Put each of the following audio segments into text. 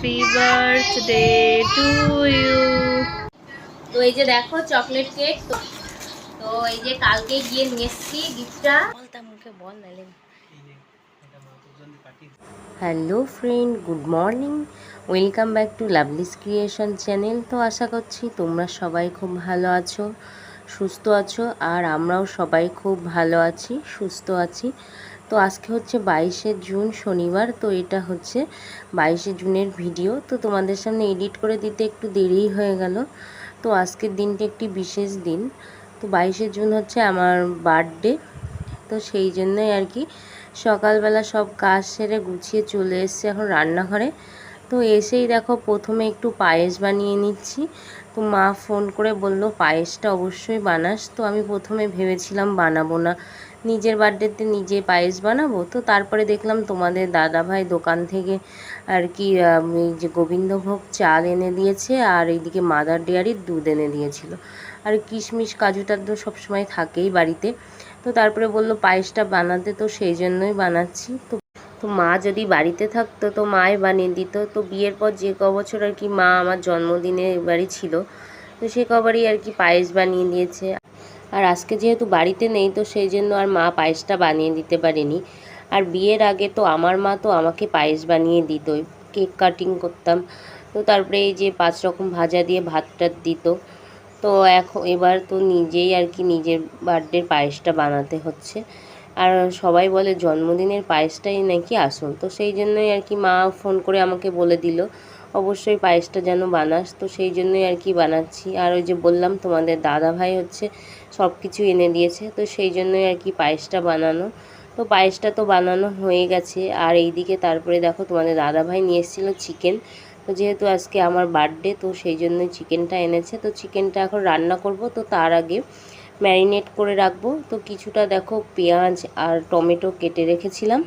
Happy birthday to you তো এই যে দেখো চকলেট কেক তো তো এই যে কালকে গিয়ে নিয়ে এসেছি গিফটটা বলতা মুখে বল নালে। Hello friend good morning welcome back to lovely's creation channel তো আশা করছি তোমরা সবাই খুব ভালো আছো সুস্থ আছো আর আমরাও সবাই খুব ভালো আছি সুস্থ আছি। তো আজকে হচ্ছে বাইশে জুন শনিবার, তো এটা হচ্ছে বাইশে জুনের ভিডিও। তো তোমাদের সামনে এডিট করে দিতে একটু দেরিই হয়ে গেল। তো আজকের দিনটি একটি বিশেষ দিন। তো বাইশে জুন হচ্ছে আমার বার্থডে, তো সেই জন্যই আর কি সকালবেলা সব কাজ সেরে গুছিয়ে চলে এসছে এখন রান্নাঘরে। তো এসেই দেখো প্রথমে একটু পায়েস বানিয়ে নিচ্ছি। তো মা ফোন করে বলল, পায়েসটা অবশ্যই বানাস। তো আমি প্রথমে ভেবেছিলাম বানাবো না। নিজের বার্থডেতে নিজে পায়েস বানাবো। তো তারপরে দেখলাম তোমাদের দাদা ভাই দোকান থেকে আর কি এই যে গোবিন্দভোগ চাল এনে দিয়েছে আর এইদিকে মাদার ডেয়ারির দুধ এনে দিয়েছিল। আর কিশমিশ কাজুটা তো সবসময় থাকেই বাড়িতে। তো তারপরে বলল পায়েসটা বানাতে, তো সেই জন্যই বানাচ্ছি। তো তো মা যদি বাড়িতে থাকতো, তো মাই বানিয়ে দিত। তো বিয়ের পর যে ক বছর আর কি মা আমার জন্মদিনে বাড়ি ছিল, তো সে কবারই আর কি পায়েস বানিয়ে দিয়েছে। আর আজকে যেহেতু বাড়িতে নেই, তো সেই জন্য আর মা পায়েসটা বানিয়ে দিতে পারেনি। আর বিয়ের আগে তো আমার মা তো আমাকে পায়েস বানিয়ে দিত, কেক কাটিং করতাম। তো তারপরে এই যে পাঁচ রকম ভাজা দিয়ে ভাত টাত দিত। তো এখন এবার তো নিজেই আর কি নিজের বার্থডের পায়েসটা বানাতে হচ্ছে। আর সবাই বলে জন্মদিনের পায়েসটাই নাকি আসল। তো সেই জন্যই আর কি মা ফোন করে আমাকে বলে দিল অবশ্যই পায়েসটা যেন বানাস। তো সেই জন্যই আর কি বানাচ্ছি। আর ওই যে বললাম, তোমাদের দাদা ভাই হচ্ছে সব কিছু এনে দিয়েছে। তো সেই জন্যই আর কি পায়েসটা বানানো। তো পায়েসটা তো বানানো হয়ে গেছে। আর এইদিকে তারপরে দেখো, তোমাদের দাদা ভাই নিয়ে এসেছিল চিকেন। তো যেহেতু আজকে আমার বার্থডে, তো সেই জন্যই চিকেনটা এনেছে। তো চিকেনটা এখন রান্না করব। তো তার আগে ম্যারিনেট করে রাখব। তো কিছুটা দেখো পেঁয়াজ আর টমেটো কেটে রেখেছিলাম।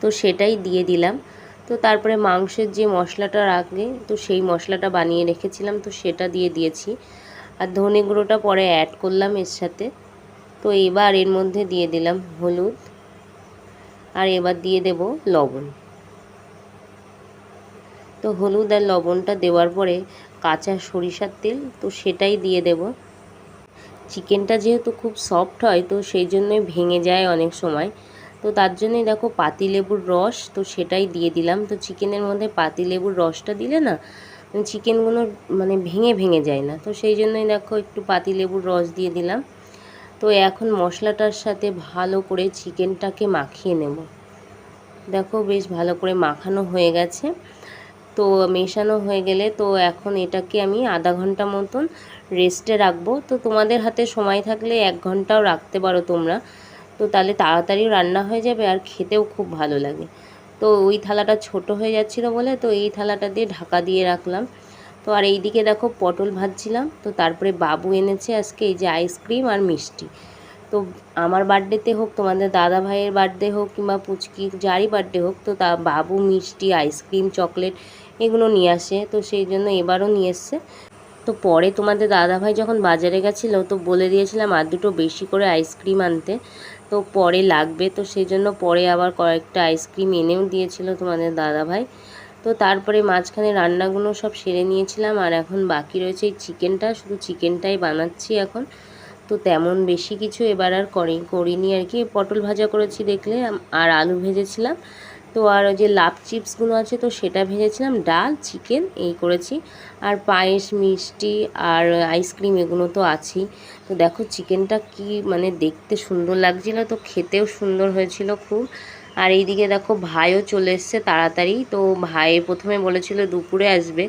তো সেটাই দিয়ে দিলাম। তো তারপরে মাংসের যে মশলাটা রাখবে তো সেই মশলাটা বানিয়ে রেখেছিলাম, তো সেটা দিয়ে দিয়েছি। আর ধনে গুঁড়োটা পরে অ্যাড করলাম এর সাথে। তো এবার এর মধ্যে দিয়ে দিলাম হলুদ। আর এবার দিয়ে দেব লবণ। তো হলুদ আর লবণটা দেওয়ার পরে কাঁচা সরিষার তেল, তো সেটাই দিয়ে দেব। চিকেনটা যেহেতু খুব সফট হয়, তো সেই জন্যই ভেঙে যায় অনেক সময়। তো তার জন্যই দেখো পাতিলেবুর রস, তো সেটাই দিয়ে দিলাম। তো চিকেনের মধ্যে পাতিলেবুর রসটা দিলে না, চিকেনগুলো মানে ভেঙে ভেঙে যায় না। তো সেই জন্যই দেখো একটু পাতিলেবুর রস দিয়ে দিলাম। তো এখন মশলাটার সাথে ভালো করে চিকেনটাকে মাখিয়ে নেব। দেখো বেশ ভালো করে মাখানো হয়ে গেছে। তো মেশানো হয়ে গেলে তো এখন এটাকে আমি আধা ঘণ্টা মতন রেস্টে রাখব। তো তোমাদের হাতে সময় থাকলে এক ঘন্টাও রাখতে পারো তোমরা। তো তাহলে তাড়াতাড়িও রান্না হয়ে যাবে আর খেতেও খুব ভালো লাগে। তো ওই থালাটা ছোট হয়ে যাচ্ছিল বলে তো এই থালাটা দিয়ে ঢাকা দিয়ে রাখলাম। তো আর এই দিকে দেখো পটল ভাজছিলাম। তো তারপরে বাবু এনেছে আজকে এই যে আইসক্রিম আর মিষ্টি। তো আমার বার্থডেতে হোক, তোমাদের দাদা ভাইয়ের বার্থডে হোক কিংবা পুচকি যারই বার্থডে হোক, তো তা বাবু মিষ্টি আইসক্রিম চকলেট এগুলো নিয়ে আসে। তো সেই জন্য এবারও নিয়ে এসছে। তো পরে তোমাদের দাদাভাই যখন বাজারে গেছিল, তো বলে দিয়েছিলাম আর দুটো বেশি করে আইসক্রিম আনতে। তো পরে লাগবে। তো সেই জন্য পরে আবার কয়েকটা আইসক্রিম এনেও দিয়েছিল তোমাদের দাদাভাই। তো তারপরে মাঝখানে রান্নাগুলো সব সেরে নিয়েছিলাম আর এখন বাকি রয়েছে এই চিকেনটা। শুধু চিকেনটাই বানাচ্ছি এখন। তো তেমন বেশি কিছু এবার আর করি, করিনি আর কি। পটল ভাজা করেছি দেখলে, আর আলু ভেজেছিলাম। তো আর ওই যে লাভ চিপসগুলো আছে তো সেটা ভেজেছিলাম, ডাল, চিকেন এই করেছি। আর পায়েস, মিষ্টি আর আইসক্রিম এগুলো তো আছেই। তো দেখো চিকেনটা কি মানে দেখতে সুন্দর লাগছিল তো খেতেও সুন্দর হয়েছিল খুব। আর এইদিকে দেখো ভাইও চলে এসছে তাড়াতাড়ি, তো ভাই প্রথমে বলেছিল দুপুরে আসবে।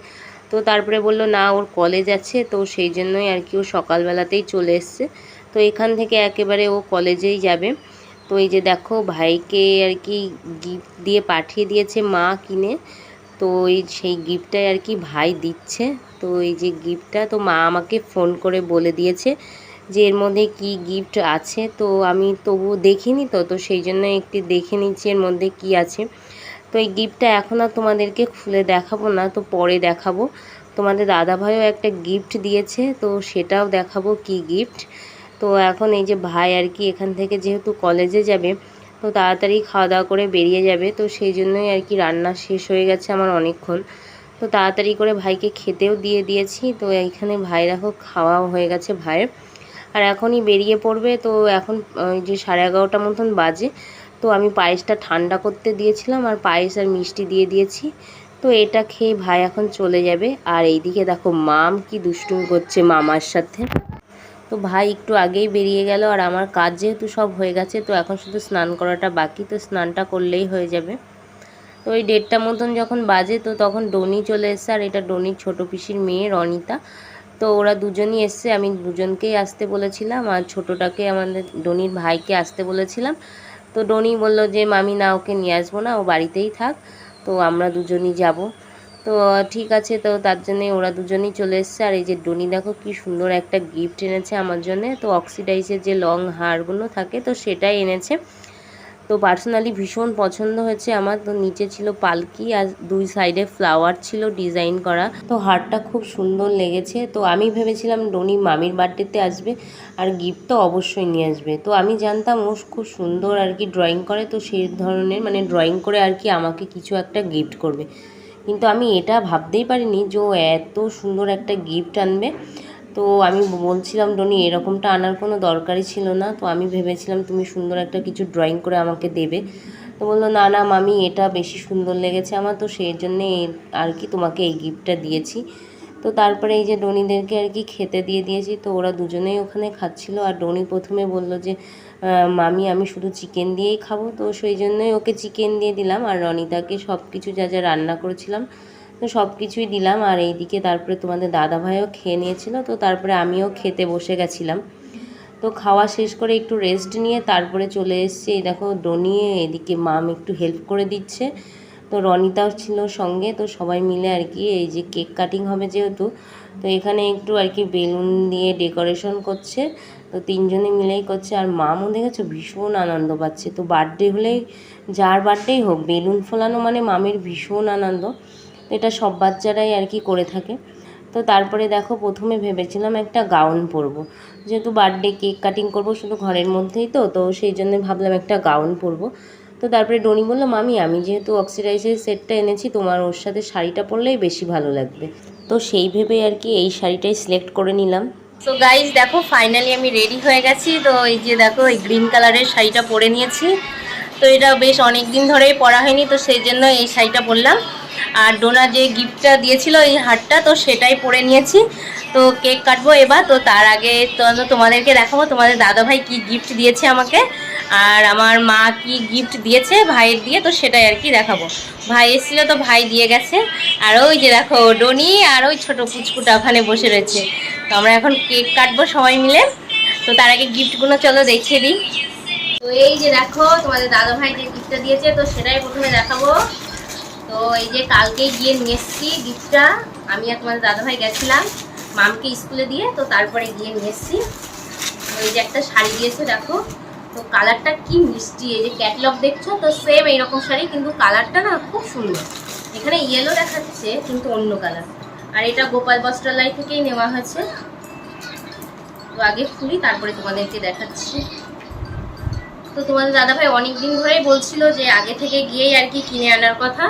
তো তারপরে বলল, না, ওর কলেজ আছে। তো সেই জন্যই আর কি ও সকালবেলাতেই চলে এসছে। তো এখান থেকে একেবারে ও কলেজেই যাবে। তো এই যে দেখো ভাইকে আর কি গিফট দিয়ে পাঠিয়ে দিয়েছে মা কিনে। তো এই সেই গিফটটাই আর কি ভাই দিচ্ছে। তো এই যে গিফটটা তো মা আমাকে ফোন করে বলে দিয়েছে যে এর মধ্যে কি গিফট আছে। তো আমি তবু দেখিনি তো তো সেই জন্য একটু দেখে নিচ্ছি এর মধ্যে কি আছে। তো এই গিফটটা এখন আর তোমাদেরকে খুলে দেখাবো না, তো পরে দেখাবো। তোমাদের দাদাভাইও একটা গিফট দিয়েছে, তো সেটাও দেখাবো কি গিফট তো এখন এই যে ভাই আর কি এখান থেকে যেহেতু কলেজে যাবে, তো তাড়াতাড়ি খাওয়া দাওয়া করে বেরিয়ে যাবে, তো সেই জন্যই আর কি রান্না শেষ হয়ে গেছে আমার অনেকক্ষণ। তো তাড়াতাড়ি করে ভাইকে খেতেও দিয়ে দিয়েছি, তো এইখানে ভাই দেখো খাওয়াও হয়ে গেছে ভাইয়ের। আর এখনই বেরিয়ে পড়বে, তো এখন ওই যে সাড়ে এগারোটা মতন বাজে, তো আমি পায়েসটা ঠান্ডা করতে দিয়েছিলাম, আর পায়েস আর মিষ্টি দিয়ে দিয়েছি। তো এটা খেয়ে ভাই এখন চলে যাবে, আর এইদিকে দেখো মাম কি দুষ্টুমি করছে মামার সাথে। তো ভাই একটু আগেই বেরিয়ে গেল আর আমার কাজ যেহেতু সব হয়ে গেছে, তো এখন শুধু স্নান করাটা বাকি, তো স্নানটা করলেই হয়ে যাবে। তো ওই দেড়টা মতন যখন বাজে, তো তখন ডনি চলে এসছে আর এটা ডনির ছোটো পিসির মেয়ে রনিতা। তো ওরা দুজনই এসছে, আমি দুজনকেই আসতে বলেছিলাম আর ছোটোটাকে আমাদের ডনির ভাইকে আসতে বলেছিলাম। তো ডনি বলল যে, মামি, না, ওকে নিয়ে আসব না, ও বাড়িতেই থাক, তো আমরা দুজনই যাব। তো ঠিক আছে, তো তার জন্যে ওরা দুজনেই চলে এসছে। আর এই যে ডনি, দেখো কি সুন্দর একটা গিফট এনেছে আমার জন্যে। তো অক্সিডাইজের যে লং হারগুলো থাকে, তো সেটাই এনেছে। তো পার্সোনালি ভীষণ পছন্দ হয়েছে আমার। তো নিচে ছিল পালকি আর দুই সাইডে ফ্লাওয়ার ছিল ডিজাইন করা। তো হারটা খুব সুন্দর লেগেছে। তো আমি ভেবেছিলাম ডনি মামির বার্থডেতে আসবে আর গিফট তো অবশ্যই নিয়ে আসবে। তো আমি জানতাম ও খুব সুন্দর আর কি ড্রয়িং করে। তো সেই ধরনের মানে ড্রয়িং করে আর কি আমাকে কিছু একটা গিফট করবে। কিন্তু আমি এটা ভাবতেই পারিনি যে ও এত সুন্দর একটা গিফট আনবে। তো আমি বলছিলাম, ডনি, এরকমটা আনার কোনো দরকারই ছিল না। তো আমি ভেবেছিলাম, তুমি সুন্দর একটা কিছু ড্রয়িং করে আমাকে দেবে। তো বলল, না না, মামি, এটা বেশি সুন্দর লেগেছে আমার, তো সেই জন্যে আর কি তোমাকে এই গিফটটা দিয়েছি। তো তারপরে এই যে ডনিদেরকে আর কি খেতে দিয়ে দিয়েছি, তো ওরা দুজনেই ওখানে খাচ্ছিল। আর ডনি প্রথমে বলল যে মামি, আমি শুধু চিকেন দিয়েই খাব। তো সেই জন্যই ওকে চিকেন দিয়ে দিলাম আর রনিতাকে সব কিছু যা যা রান্না করেছিলাম, তো সব কিছুই দিলাম। আর এইদিকে তারপরে তোমাদের দাদা ভাইও খেয়ে নিয়েছিল, তো তারপরে আমিও খেতে বসে গেছিলাম। তো খাওয়া শেষ করে একটু রেস্ট নিয়ে তারপরে চলে এসছে। এই দেখো ডনিয়ে এদিকে মাম একটু হেল্প করে দিচ্ছে। তো রনিতাও ছিল সঙ্গে, তো সবাই মিলে আর কি এই যে কেক কাটিং হবে যেহেতু, তো এখানে একটু আর কি বেলুন দিয়ে ডেকোরেশন করছে। তো তিনজনে মিলেই করছে। আর মা মামও দেখেছ? ভীষণ আনন্দ পাচ্ছে। তো বার্থডে হলেই যার বার্থডেই হোক, বেলুন ফোলানো মানে মামের ভীষণ আনন্দ। এটা সব বাচ্চারাই আর কি করে থাকে। তো তারপরে দেখো, প্রথমে ভেবেছিলাম একটা গাউন পরবো। যেহেতু বার্থডে কেক কাটিং করব শুধু ঘরের মধ্যেই তো তো সেই জন্য ভাবলাম একটা গাউন পরবো। তো তারপরে ডনি বলল, মামি, আমি যেহেতু অক্সিডাইজের সেটটা এনেছি, তোমার ওর সাথে শাড়িটা পরলেই বেশি ভালো লাগবে। তো সেই ভেবে আর কি এই শাড়িটাই সিলেক্ট করে নিলাম। তো গাইজ দেখো ফাইনালি আমি রেডি হয়ে গেছি। তো এই যে দেখো, এই গ্রিন কালারের শাড়িটা পরে নিয়েছি। তো এটা বেশ অনেক দিন ধরেই পরা হয়নি, তো সেই জন্য এই শাড়িটা পরলাম আর ডোনা যে গিফটটা দিয়েছিল এই হারটা, তো সেটাই পরে নিয়েছি। তো কেক কাটবো এবার, তো তার আগে তোমাদেরকে দেখাবো, তোমাদের দাদাভাই কি গিফট দিয়েছে আমাকে। আর আমার মা কি গিফট দিয়েছে? ভাইয়ের দিয়ে, তো সেটাই আর কি দেখাবো। ভাই এসেছিল তো ভাই দিয়ে গেছে। আর ওই যে দেখো, ডনি আর ওই ছোটো পুচকুটা ওখানে বসে রয়েছে। তো আমরা এখন কেক কাটবো সবাই মিলে। তো তার আগে গিফটগুলো চলো দেখিয়ে দিই। তো এই যে দেখো, তোমাদের দাদা ভাই যে গিফটটা দিয়েছে, তো সেটাই প্রথমে দেখাবো। তো এই যে কালকেই গিয়ে নিয়ে এসেছি গিফটটা আমি আর তোমাদের দাদা ভাই গেছিলাম মামকে স্কুলে দিয়ে, তো তারপরে গিয়ে নিয়ে এসেছি। ওই যে একটা শাড়ি দিয়েছে, দেখো। তো কালারটা কি মিষ্টি, এই যে ক্যাটলগ দেখছ, তো সেম এইরকম শাড়ি, কিন্তু কালারটা না খুব সুন্দর। এখানে ইয়েলো দেখাচ্ছে, কিন্তু অন্য কালার আর এটা গোপাল বস্ত্রালয় থেকেই নেওয়া হয়েছে। তো আগে খুলি, তারপরে তোমাদেরকে দেখাচ্ছি। তো তোমাদের দাদাভাই অনেক দিন ধরেই বলছিল যে আগে থেকে গিয়েই আর কি কিনে আনার কথা।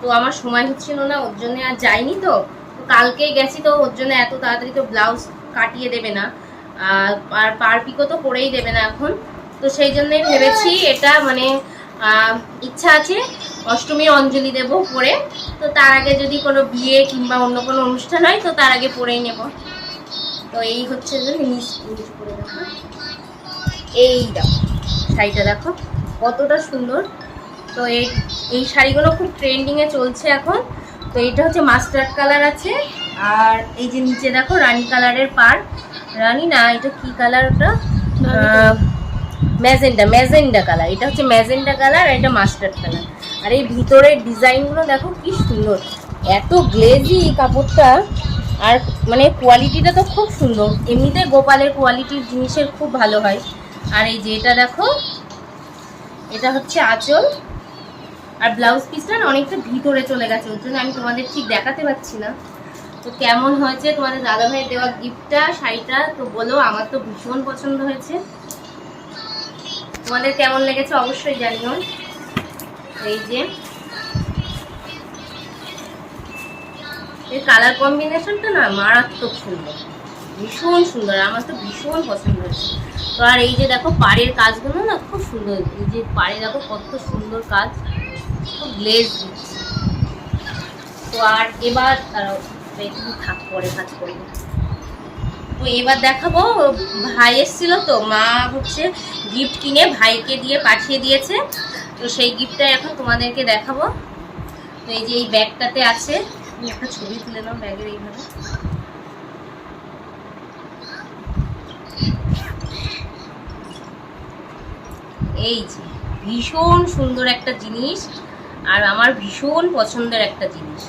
তো আমার সময় হচ্ছিল না, ওর জন্য আর যাইনি তো। তো কালকেই গেছি তো, ওর জন্য এত তাড়াতাড়ি তো ব্লাউজ কাটিয়ে দেবে না। আর পার পিকো তো করেই দেবে না এখন। তো সেই জন্যই ভেবেছি এটা মানে ইচ্ছা আছে অষ্টমীর অঞ্জলি দেব পরে। তো তার আগে যদি কোনো বিয়ে কিংবা অন্য কোনো অনুষ্ঠান হয় তো তার আগে পরেই নেব। তো এই হচ্ছে করে দেখো। এই দেখো শাড়িটা দেখো কতটা সুন্দর। তো এই এই শাড়িগুলো খুব ট্রেন্ডিংয়ে চলছে এখন। তো এইটা হচ্ছে মাস্টার্ড কালার আছে। আর এই যে নিচে দেখো রানি কালারের পার রানি না এটা কি কালার ওটা? ম্যাজেন্ডা ম্যাজেন্ডা কালার এটা হচ্ছে ম্যাজেন্ডা কালার আর এটা মাস্টার্ড কালার আর এই ভিতরের ডিজাইনগুলো দেখো কি সুন্দর। এত গ্লেজি কাপড়টা। আর মানে কোয়ালিটিটা তো খুব সুন্দর। এমনিতে গোপালের কোয়ালিটির জিনিসের খুব ভালো হয়। আর এই যে এটা দেখো, এটা হচ্ছে আঁচল। আর ব্লাউজ পিসটা অনেকটা ভিতরে চলে গেছে। ওর জন্য আমি তোমাদের ঠিক দেখাতে পাচ্ছি না। তো কেমন হয়েছে তোমাদের দাদাভাইয়ের দেওয়া গিফটটা শাড়িটা, তো বলো, আমার তো ভীষণ পছন্দ হয়েছে। তোমাদের কেমন লেগেছে অবশ্যই জানিও। এই যে। এই কালার কম্বিনেশনটা না মারাত্মক সুন্দর। ভীষণ সুন্দর, আমার তো ভীষণ পছন্দ হয়েছে। তো আর এই যে দেখো পাড়ের কাজগুলো না খুব সুন্দর, এই যে পাড়ে দেখো কত সুন্দর কাজ, খুব গ্লেজ দিচ্ছে। তো আর এবার একটু থাক, পরে কাজ করব তো এবার দেখাবো, ভাই এসেছিল তো, মা হচ্ছে গিফট কিনে ভাইকে দিয়ে পাঠিয়ে দিয়েছে। তো সেই গিফটটা এখন তোমাদেরকে দেখাবো। তো এই যে এই ব্যাগটাতে আছে। তুমি একটা ছবি তুলে নাও ব্যাগের এইভাবে। এই যে, ভীষণ সুন্দর একটা জিনিস। আর আমার ভীষণ পছন্দের একটা জিনিস।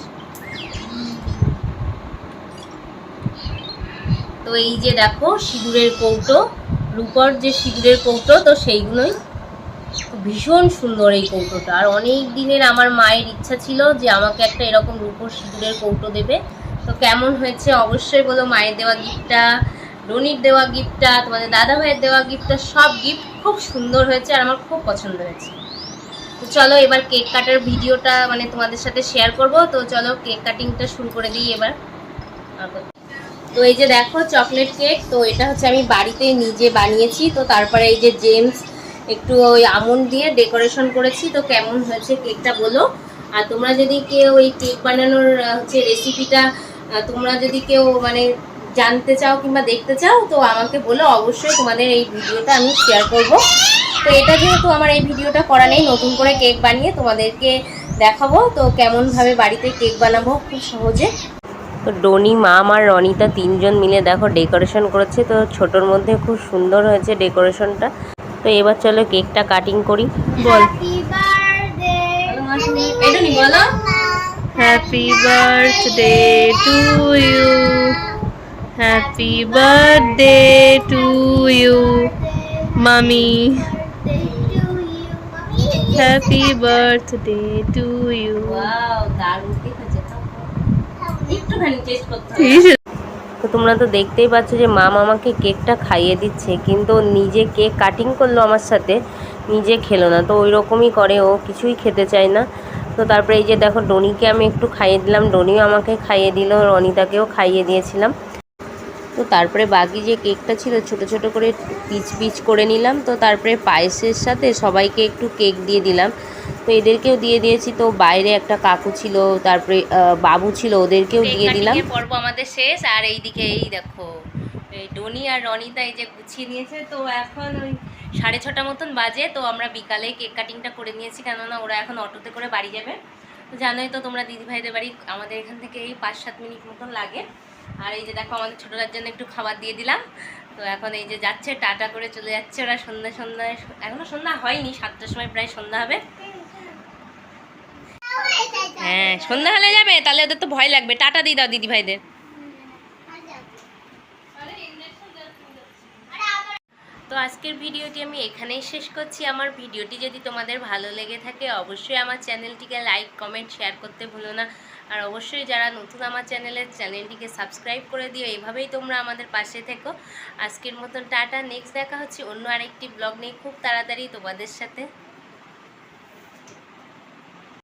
তো এই যে দেখো সিঁদুরের কৌটো, রূপর যে সিঁদুরের কৌটো, তো সেইগুলোই। ভীষণ সুন্দর এই কৌটোটা। আর অনেক দিনের আমার মায়ের ইচ্ছা ছিল যে আমাকে একটা এরকম রূপর সিঁদুরের কৌটো দেবে। তো কেমন হয়েছে অবশ্যই বলো, মায়ের দেওয়া গিফটটা, রনির দেওয়া গিফটটা, তোমাদের দাদা ভাইয়ের দেওয়া গিফটটা, সব গিফট খুব সুন্দর হয়েছে আর আমার খুব পছন্দ হয়েছে। তো চলো এবার কেক কাটার ভিডিওটা মানে তোমাদের সাথে শেয়ার করব। তো চলো কেক কাটিংটা শুরু করে দিই এবার। তো এই যে দেখো চকলেট কেক তো এটা হচ্ছে আমি বাড়িতে নিজে বানিয়েছি। তো তারপরে এই যে জেমস একটু ওই আমন্ড দিয়ে ডেকোরেশন করেছি। তো কেমন হয়েছে কেকটা বলো। আর তোমরা যদি কেউ ওই কেক বানানোর হচ্ছে রেসিপিটা তোমরা যদি কেউ মানে জানতে চাও কিংবা দেখতে চাও, তো আমাকে বলো। অবশ্যই তোমাদের এই ভিডিওটা আমি শেয়ার করব। তো এটা যেহেতু আমার এই ভিডিওটা করা নেই, নতুন করে কেক বানিয়ে তোমাদেরকে দেখাবো। তো কেমনভাবে বাড়িতে কেক বানাবো, খুব সহজে। তো ডনি মাম আর রনিতা তিনজন মিলে দেখো ডেকোরেশন করেছে। তো ছোটোর মধ্যে খুব সুন্দর হয়েছে ডেকোরেশনটা। তো এবার চলো কেকটা কাটিং করি। বল। Happy birthday to you. Happy birthday to you, mommy. Happy birthday to you. দারুণ। একটুখানি টেস্ট করতে হবে। তো তোমরা তো দেখতেই পাচ্ছ যে মাম আমাকে কেকটা খাইয়ে দিচ্ছে কিন্তু নিজে কেক কাটিং করল আমার সাথে নিজে খেলো না। তো ওই রকমই করে ও কিছুই খেতে চায় না। তো তারপরে এই যে দেখো ডনিকে আমি একটু খাইয়ে দিলাম। ডনিও আমাকে খাইয়ে দিল রনিতাকেও খাইয়ে দিয়েছিলাম। তো তারপরে বাকি যে কেকটা ছিল ছোট ছোট করে পিচ পিচ করে নিলাম। তো তারপরে পায়েসের সাথে সবাইকে একটু কেক দিয়ে দিলাম। তো এদেরকেও দিয়ে দিয়েছি। তো বাইরে একটা কাকু ছিল তারপরে বাবু ছিল ওদেরকেও দিয়ে দিলাম। পর্ব আমাদের শেষ আর এইদিকে এই দেখো এই ডনি আর রনিতা এই যে গুছিয়ে নিয়েছে তো এখন ওই সাড়ে ছটা মতন বাজে তো আমরা বিকালে কেক কাটিংটা করে নিয়েছি কেননা ওরা এখন অটোতে করে বাড়ি যাবে। তো জানোই তো তোমরা দিদিভাইদের বাড়ি আমাদের এখান থেকে এই পাঁচ সাত মিনিট মতন লাগে। আর এই যে দেখো আমাদের ছোটরার জন্য একটু খাবার দিয়ে দিলাম। তো এখন এই যে যাচ্ছে টাটা করে চলে যাচ্ছে ওরা সন্ধ্যা সন্ধ্যায় এখনও সন্ধ্যা হয়নি সাতটার সময় প্রায় সন্ধ্যা হবে। হ্যাঁ সন্ধ্যা হলে যাবে, তাহলে ওদের তো ভয় লাগবে। টাটা দিয়ে দাও দিদি ভাইদের। তো আজকের ভিডিওটি আমি এখানেই শেষ করছি। আমার ভিডিওটি যদি তোমাদের ভালো লেগে থাকে, অবশ্যই আমার চ্যানেলটিকে লাইক, কমেন্ট, শেয়ার করতে ভুলো না। আর অবশ্যই যারা নতুন আমার চ্যানেলের চ্যানেলটিকে সাবস্ক্রাইব করে দিও। এভাবেই তোমরা আমাদের পাশে থেকো। আজকের মতন টাটা। নেক্সট দেখা হচ্ছে অন্য আরেকটি ব্লগ নিয়ে। খুব তাড়াতাড়ি তোমাদের সাথে।